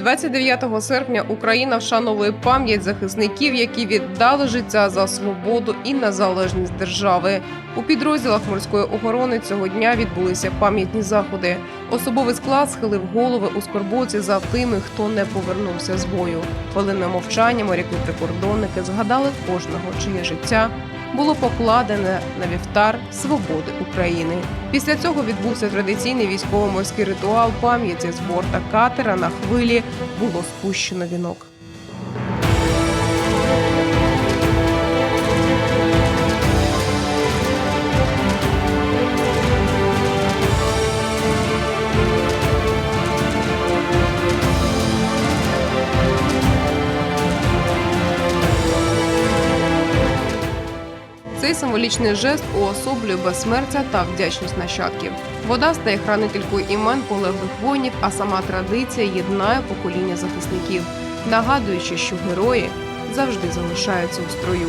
29 серпня Україна вшановує пам'ять захисників, які віддали життя за свободу і незалежність держави. У підрозділах морської охорони цього дня відбулися пам'ятні заходи. Особовий склад схилив голови у скорботі за тими, хто не повернувся з бою. Хвилинне мовчання моряки-прикордонники згадали кожного, чиє життя було покладене на вівтар свободи України. Після цього відбувся традиційний військово-морський ритуал пам'яті з борта катера на хвилі було спущено вінок. Цей символічний жест уособлює безсмертя та вдячність нащадків. Вода стає хранителькою імен полеглих воїнів, а сама традиція єднає покоління захисників, нагадуючи, що герої завжди залишаються у строю.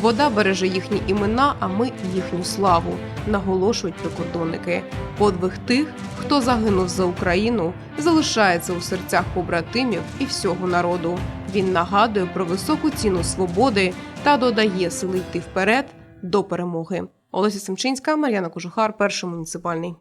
Вода береже їхні імена, а ми їхню славу, наголошують прикордонники. Подвиг тих, хто загинув за Україну, залишається у серцях побратимів і всього народу. Він нагадує про високу ціну свободи та додає сили йти вперед до перемоги. Олеся Семчинська, Мар'яна Кожухар, перший муніципальний.